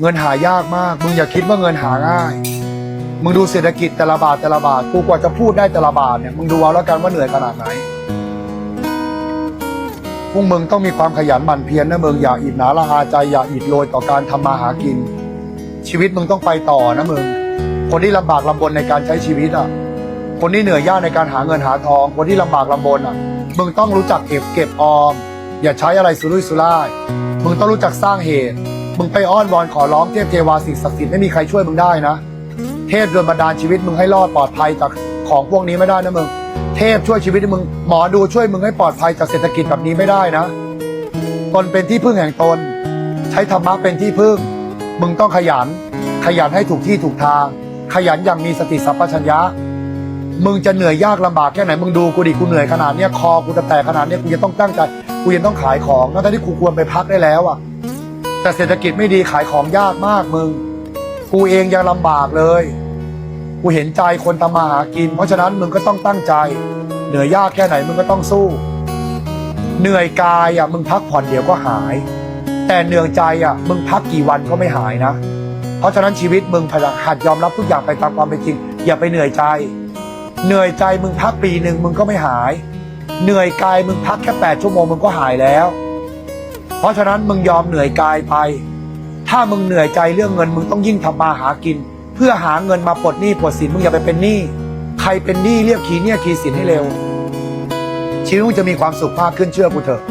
เงินหายากมาก มึงอย่าคิดว่าเงินหาง่าย มึงดูเศรษฐกิจแต่ละบาทแต่ละบาทกูกว่าจะพูดได้แต่ละบาทเนี่ยมึงดูเอาแล้วกันว่าเหนื่อยขนาดไหนพวกมึงต้องมีความขยันหมั่นเพียรนะมึงอย่าอิจฉาละอาใจอย่าอิดโรยต่อการทำมาหากิน ชีวิตมึงต้องไปต่อนะมึงคนที่ลำบากลำบนในการใช้ชีวิตอะ คนที่เหนื่อยยากในการหาเงินหาทอง คนที่ลำบากลำบนอะ มึงต้องรู้จักเก็บเก็บออม อย่าใช้อะไรสุรุ่ยสุร่าย มึงต้องรู้จักสร้างเหตุ มึงไปอ้อนวอนขอร้องเทพเทวาสิ่งศักดิ์สิทธิ์ไม่มีใครช่วยมึงได้นะ เทพโดนบันดาลชีวิตมึงให้รอดปลอดภัยจากของพวกนี้ไม่ได้นะมึง เทพช่วยชีวิตมึง หมอดูช่วยมึงให้ปลอดภัยจากเศรษฐกิจแบบนี้ไม่ได้นะ ตนเป็นที่พึ่งแห่งตน ใช้ธรรมะเป็นที่พึ่ง มึงต้องขยัน ขยันให้ถูกที่ถูกทาง ขยันอย่างมีสติสัมปชัญญะ มึงจะเหนื่อยยากลำบากแค่ไหนมึงดูกูดิกูเหนื่อยขนาดเนี้ยคอกูจะแตกขนาดเนี้ยกูยังต้องตั้งใจกูยังต้องขายของทั้งๆที่กูควรไปพักได้แล้วอะ แต่เศรษฐกิจไม่ดีขายของยากมากมึง กูเองยังลำบากเลย กูเห็นใจคนทำมาหากิน เพราะฉะนั้นมึงก็ต้องตั้งใจ เหนื่อยยากแค่ไหนมึงก็ต้องสู้ เหนื่อยกายอะมึงพักผ่อนเดี๋ยวก็หาย แต่เหนื่อยใจอะมึงพักกี่วันก็ไม่หายนะ เพราะฉะนั้นชีวิตมึงพยายามหัดยอมรับทุกอย่างไปตามความเป็นจริง อย่าไปเหนื่อยใจ เหนื่อยใจมึงพักปีหนึ่งมึงก็ไม่หาย เหนื่อยกายมึงพักแค่แปดชั่วโมงมึงก็หายแล้ว เพราะฉะนั้นมึงยอมเหนื่อยกายไป ถ้ามึงเหนื่อยใจเรื่องเงินมึงต้องยิ่งทำมาหากิน เพื่อหาเงินมาปลดหนี้ปลดสินมึงอย่าไปเป็นหนี้ใครเป็นหนี้เรียกขีเนี่ยขีสินให้เร็วชีวิตมึงจะมีความสุขมากขึ้นเชื่อกูเถอะ